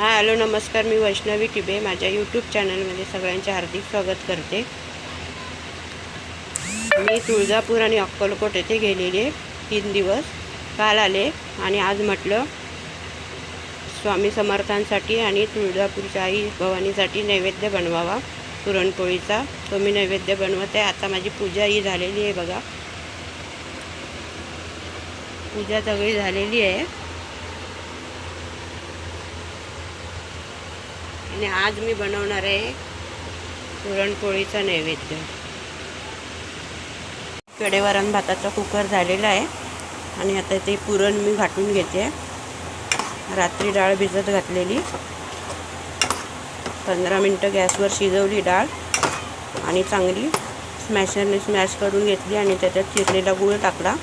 हां हॅलो नमस्कार मी वैष्णवी टिबे माझ्या यूट्यूब चॅनलमध्ये सगळ्यांचे हार्दिक स्वागत करते. मी तुळजापूर आणि अक्कलकोट येथे गेलेले तीन दिवस. काल आले आणि आज म्हटलं स्वामी समर्थांसाठी आणि तुळजापूरच्या आई भवानीसाठी नैवेद्य बनवावा. पुरणपोळीचा तो मी नैवेद्य बनवत. आहे आता माझी पूजा ही झालेली आहे बघा. पूजा सगळी झालेली आहे. आणि आज मी बनवणार आहे पुरणपोळीचा नैवेद्य. इकडे वरण भाताचा कुकर झालेला आहे आणि आता ते पुरण मी घाटून घेते. रात्री डाळ भिजत घातलेली. पंधरा मिनटं गॅसवर शिजवली डाळ आणि चांगली स्मॅशरने स्मॅश करून घेतली आणि त्याच्यात चिरलेला गूळ टाकला.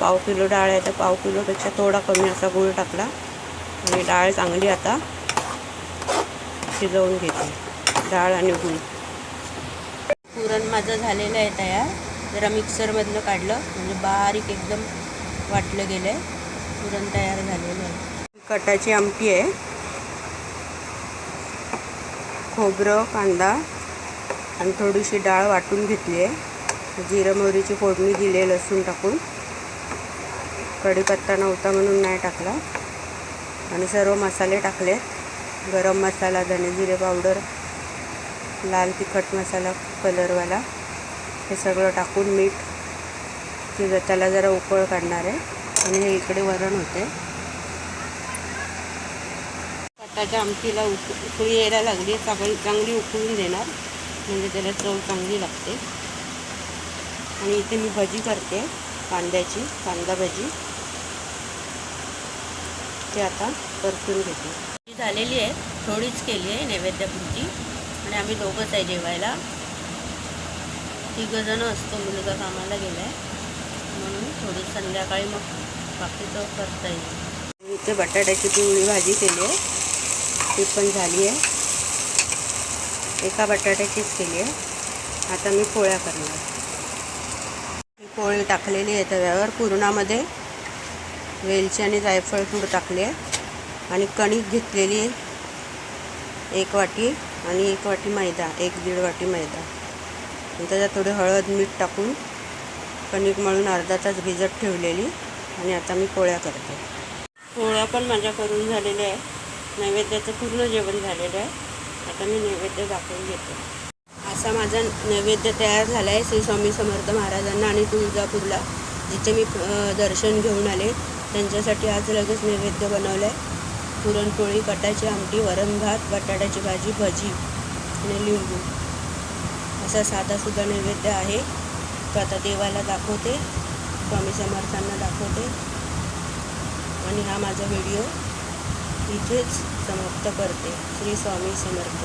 पाव किलो डाळ आहे तर पाव किलोपेक्षा थोडा कमी असा गूळ टाकला. आणि डाळ चांगली आता शिजवून घेते. डाळ आणि गूळ. पुरण माझं झालेलं आहे तयार. जरा मिक्सरमधलं काढलं. म्हणजे बारीक एकदम वाटलं गेलं आहे पुरण तयार झालेलं आहे. कटाची आमटी आहे. खोबरं कांदा आणि थोडीशी डाळ वाटून घेतली आहे. जिरं मोहरीची फोडणी दिली आहे लसूण टाकून. कढीपत्ता नव्हता म्हणून नाही टाकला. आणि सर्व मसाले टाकले गरम मसाला धने जिरे पावडर लाल तिखट मसाला कलरवाला हे सगळं टाकून मीठ ते त्याला जरा उकळ काढणार आहे. आणि हे इकडे वरण होते. कटाच्या आमटीला उक उकळी यायला लागली चांगली चांगली उकळून देणार. म्हणजे त्याला चव चांगली लागते. आणि इथे मी भजी करते. कांद्याची कांदा भजी. ते आता परतून घेते. झालेली आहे. थोडीच केली आहे नैवेद्यापुरती. आणि आम्ही दोघंच आहे जेवायला. तिघंजणं असतो मुलगा कामाला गेला आहे म्हणून थोडी संध्याकाळी मग बाकीचं करता येईल. इथे बटाट्याची पिवळी भाजी केली आहे. ती पण झाली आहे. एका बटाट्याचीच केली आहे. आता मी पोळ्या करणार. पोळी टाकलेली आहे तव्यावर. पुरणामध्ये वेलची आणि जायफळ पूड टाकली आहे. आणि कणिक घेतलेली आहे. एक वाटी आणि एक वाटी मैदा एक दीड वाटी मैदा. आणि त्याच्यात थोडी हळद मीठ टाकून कणिक मळून अर्धा तास भिजत ठेवलेली आणि आता मी पोळ्या करते. पोळ्या पण माझ्या करून झालेल्या आहे नैवेद्याचं पूर्ण जेवण झालेलं आहे. आता मी नैवेद्य दाखवून घेते. असा माझा नैवेद्य तयार झाला आहे श्री स्वामी समर्थ महाराजांना आणि तुळजापूरला जिथे मी दर्शन घेऊन आले. त्यांच्यासाठी आज लगेच नैवेद्य बनवलं आहे पुरणपोळी कटाची आमटी वरण भात बटाट्याची भाजी भजी आणि लिंबू. असा साधासुद्धा नैवेद्य आहे. तो आता देवाला दाखवते. स्वामी समर्थांना दाखवते. आणि हा माझा व्हिडिओ इथेच समाप्त करते. श्री स्वामी समर्थ.